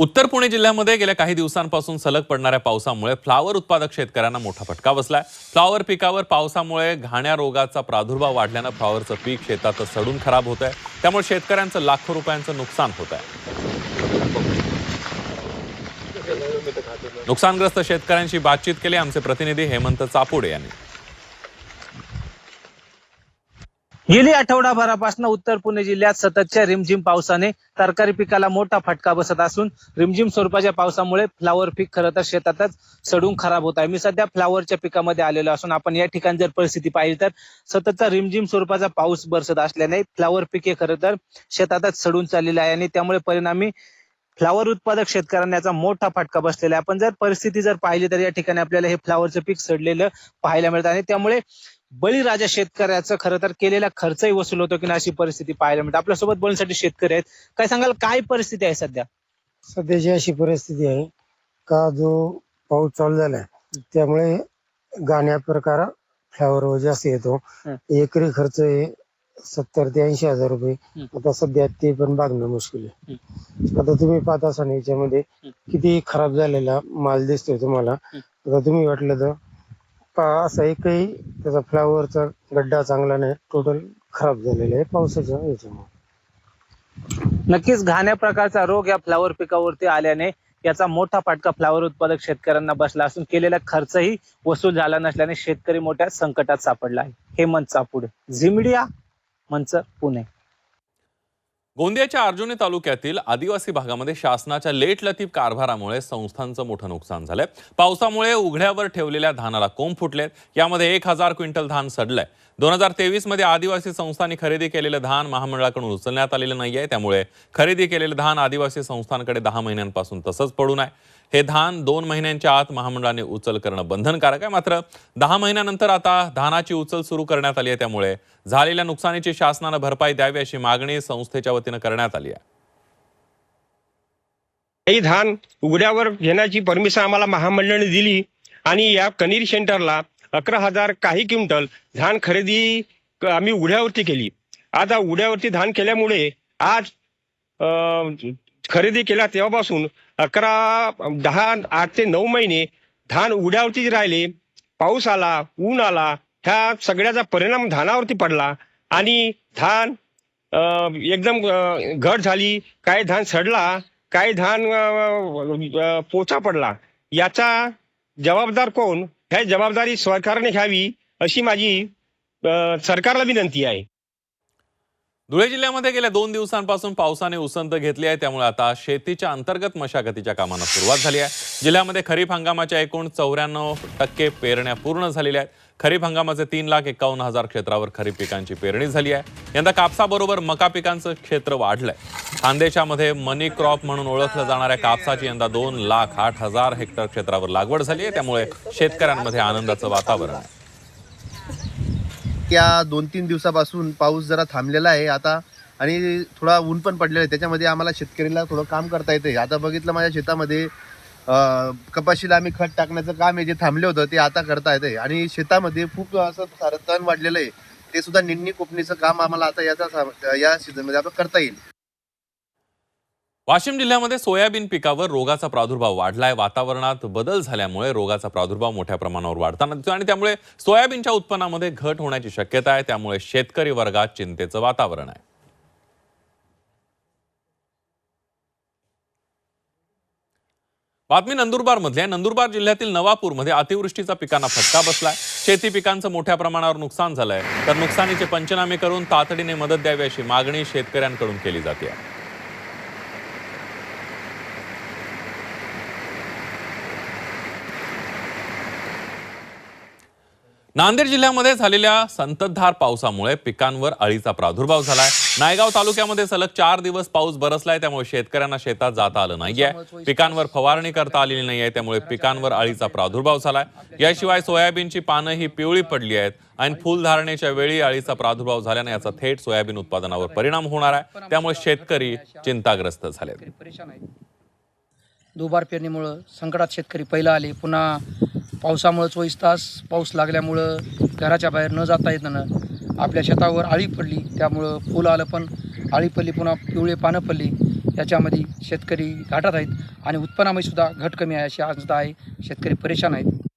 उत्तर पुणे जिल्ह्यामध्ये गेल्या काही दिवसांपासून सलग पडणाऱ्या पावसामुळे फ्लावर उत्पादक शेतकऱ्यांना मोठा फटका बसलाय. फ्लावर पिकावर पावसामुळे घाण्या रोगाचा प्रादुर्भाव वाढल्यानं फ्लावरचं पीक शेतात सडून खराब होत आहे त्यामुळे शेतकऱ्यांचं लाखो रुपयांचं नुकसान होत आहे नुकसानग्रस्त शेतकऱ्यांशी बातचीत केली आमचे प्रतिनिधी हेमंत चापुडे यांनी. गेली आठवडाभरापासून उत्तर पुणे जिल्ह्यात सततच्या रिमझिम पावसाने तरकारी पिकाला मोठा फटका बसत असून रिमझिम स्वरूपाच्या पावसामुळे फ्लावर पीक खरं तर शेतातच सडून खराब होत आहे. मी सध्या फ्लावरच्या पिकामध्ये आलेलो असून आपण या ठिकाणी जर परिस्थिती पाहिली तर सततचा रिमझिम स्वरूपाचा पाऊस बरसत असल्याने फ्लावर पिके खरं तर शेतातच सडून चाललेले आहे आणि त्यामुळे परिणामी फ्लावर उत्पादक शेतकऱ्यांना याचा मोठा फटका बसलेला आहे. आपण जर परिस्थिती जर पाहिली तर या ठिकाणी आपल्याला हे फ्लावरचं पीक सडलेलं पाहायला मिळतं आणि त्यामुळे बळीराजा शेतकऱ्याचं खरं तर केलेला खर्चही वसूल होतो की नाही अशी परिस्थिती पाहायला मिळते आपल्यासोबत बोलण्यासाठी शेतकरी आहेत काय सांगाल काय परिस्थिती आहे सध्या सध्याची अशी परिस्थिती आहे का जो पाऊस चालू झालाय त्यामुळे गाण्या प्रकार फ्लावर जास्त येतो हं. एकरी खर्च आहे सत्तर ते ऐंशी हजार रुपये हं. आता सध्या ते पण भागणं मुश्किल आहे आता तुम्ही पाहत असाल याच्यामध्ये हं. किती खराब झालेला माल दिसतोय तुम्हाला हं. आता तुम्ही वाटलं तर पा- असा एकही त्याचा फ्लावरचा गड्डा चांगला नाही. टोटल खराब झालेला आहे पावसाच्या याच्यामुळे. नक्कीच घाण्या प्रकारचा रोग या फ्लावर पिकावरती आल्याने याचा मोठा फटका फ्लावर उत्पादक शेतकऱ्यांना बसला असून केलेला खर्चही वसूल झाला नसल्याने शेतकरी मोठ्या संकटात सापडला आहे. हेमंत चापुडे पुढे मीडिया मंच पुणे. गोंदियाच्या अर्जुनी तालुक्यातील आदिवासी भागामध्ये शासनाच्या लेट लतीफ कारभारामुळे संस्थांचं मोठं नुकसान झालंय. पावसामुळे उघड्यावर ठेवलेल्या धानाला कोंब फुटलेत यामध्ये एक हजार क्विंटल धान सडलंय. दोन हजार तेवीसमध्ये आदिवासी संस्थांनी खरेदी केलेलं धान महामंडळाकडून उचलण्यात आलेलं नाही आहे त्यामुळे खरेदी केलेलं धान आदिवासी संस्थांकडे दहा महिन्यांपासून तसंच पडून आहे. हे धान दोन महिन्यांच्या आत महामंडळाने उचल करणं बंधनकारक आहे. मात्र दहा महिन्यानंतर आता धानाची उचल सुरू करण्यात आली आहे त्यामुळे झालेल्या नुकसानीची शासनानं भरपाई द्यावी अशी मागणी संस्थेच्या वतीनं करण्यात आली आहे. हे धान उघड्यावर घेण्याची परमिशन आम्हाला महामंडळाने दिली आणि या कनीर सेंटरला अकरा हजार काही क्विंटल धान खरेदी आम्ही उघड्यावरती केली. आता उघड्यावरती धान केल्यामुळे आज खरेदी केला तेव्हापासून अकरा दहा आठ ते नऊ महिने धान उघड्यावरती राहिले. पाऊस आला ऊन आला ह्या सगळ्याचा परिणाम धानावरती पडला आणि धान एकदम घट झाली. काही धान सडला काही धान पोचा पडला. याचा जबाबदार कोण? ह्या जबाबदारी सरकारने घ्यावी अशी माझी सरकारला विनंती आहे. धुळे जिल्ह्यामध्ये गेल्या दोन दिवसांपासून पावसाने उसंत घेतली आहे. त्यामुळे आता शेतीच्या अंतर्गत मशागतीच्या कामांना सुरुवात झाली आहे. जिल्ह्यामध्ये खरीप हंगामाच्या एकूण चौऱ्याण्णव टक्के पेरण्या पूर्ण झालेल्या आहेत. खरीप हंगामाचे तीन लाख एकावन्न हजार क्षेत्रावर खरीप पिकांची पेरणी झाली आहे. यंदा कापसाबरोबर मका पिकांचं क्षेत्र वाढलंय. खानदेशामध्ये मनी क्रॉप म्हणून ओळखलं जाणाऱ्या कापसाची यंदा दोन लाख आठ हजार हेक्टर क्षेत्रावर लागवड झाली आहे. त्यामुळे शेतकऱ्यांमध्ये आनंदाचं वातावरण आहे. त्या दोन तीन दिवसापासून पाऊस जरा थांबलेला आहे आता. आणि थोडा ऊन पण पडलेला आहे. त्याच्यामध्ये आम्हाला शेतकरीला थोडं काम करता येते आता बघितलं माझ्या शेतामध्ये कपाशीला आम्ही खत टाकण्याचं काम आहे जे थांबले होतं ते आता करता येते आणि शेतामध्ये खूप असं सारं तण वाढलेलं आहे. ते सुद्धा निंडणी कोपणीचं काम आम्हाला आता याचा या सीझनमध्ये आपलं करता येईल. वाशिम जिल्ह्यामध्ये सोयाबीन पिकावर रोगाचा प्रादुर्भाव वाढलाय. वातावरणात बदल झाल्यामुळे रोगाचा प्रादुर्भाव मोठ्या प्रमाणावर वाढताना दिसतो आणि त्यामुळे सोयाबीनच्या उत्पन्नामध्ये घट होण्याची शक्यता आहे. त्यामुळे शेतकरी वर्गात चिंतेचं वातावरण आहे. बातमी नंदुरबार मधल्या नंदुरबार जिल्ह्यातील नवापूरमध्ये अतिवृष्टीचा पिकांना फटका बसलाय. शेती पिकांचं मोठ्या प्रमाणावर नुकसान झालंय. तर नुकसानीचे पंचनामे करून तातडीने मदत द्यावी अशी मागणी शेतकऱ्यांकडून केली जाते. नांदेड जिल्ह्यामध्ये झालेल्या संततधार पावसामुळे पिकांवर अळीचा प्रादुर्भाव झालाय. नायगाव तालुक्यामध्ये सलग चार दिवस पाऊस बरसलाय त्यामुळे शेतकऱ्यांना शेतात जाता आलं नाहीये. पिकांवर फवारणी करता आलेली नाहीये त्यामुळे पिकांवर अळीचा प्रादुर्भाव झालाय. याशिवाय सोयाबीनची पानं ही पिवळी पडली आहेत आणि फुलधारणेच्या वेळी अळीचा प्रादुर्भाव झाल्याने याचा थेट सोयाबीन उत्पादनावर परिणाम होणार आहे. त्यामुळे शेतकरी चिंताग्रस्त झाले दुबार पेरणीमुळं संकटात शेतकरी पहिला आले पुन्हा पावसामुळं चोवीस तास पाऊस लागल्यामुळं घराच्या बाहेर न जाता येताना आपल्या शेतावर आळी पडली त्यामुळं फुलं आलं पण आळी पडली पुन्हा पिवळे पानं पडली. याच्यामध्ये शेतकरी घाटात आहेत आणि उत्पन्नामध्ये सुद्धा घट कमी आहे अशी अंशता आहे. शेतकरी परेशान आहेत.